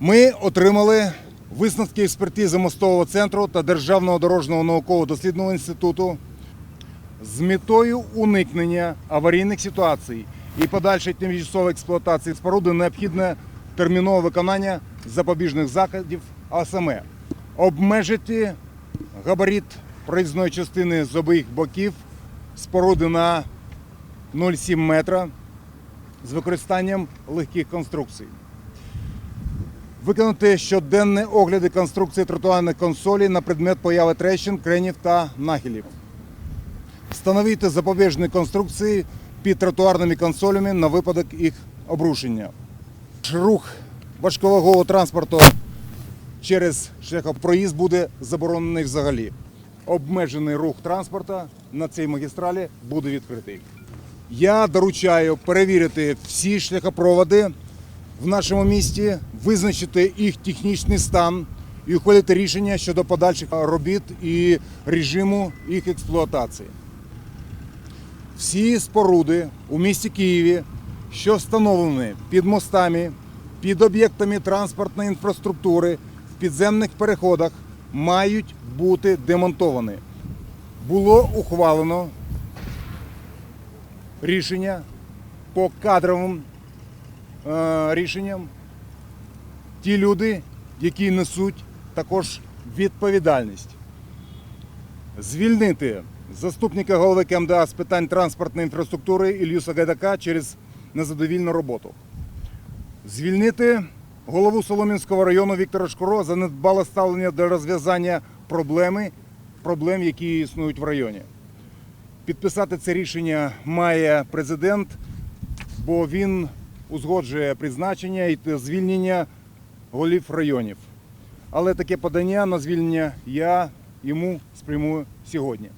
Ми отримали висновки експертизи мостового центру та Державного дорожнього науково-дослідного інституту з метою уникнення аварійних ситуацій і подальшої тимчасової експлуатації споруди необхідне термінове виконання запобіжних заходів, а саме обмежити габарит проїзної частини з обох боків споруди на 0,7 метра з використанням легких конструкцій. Виконати щоденні огляди конструкції тротуарних консолей на предмет появи трещин, кренів та нахилів. Встановити запобіжні конструкції під тротуарними консолями на випадок їх обрушення. Рух важковагового транспорту через шляхопроїзд буде заборонений взагалі. Обмежений рух транспорту на цій магістралі буде відкритий. Я доручаю перевірити всі шляхопроводи в нашому місті, визначити їх технічний стан і ухвалити рішення щодо подальших робіт і режиму їх експлуатації. Всі споруди у місті Києві, що встановлені під мостами, під об'єктами транспортної інфраструктури, в підземних переходах, мають бути демонтовані. Було ухвалено рішення по кадровим е, рішенням. Ті люди, які несуть також відповідальність. Звільнити заступника голови КМДА з питань транспортної інфраструктури Ілью Сагайдака через незадовільну роботу. Звільнити голову Солом'янського району Віктора Шкуро за недбале ставлення до розв'язання проблеми, проблем, які існують в районі. Підписати це рішення має президент, бо він узгоджує призначення і звільнення голів районів. Але таке подання на звільнення я йому спрямую сьогодні.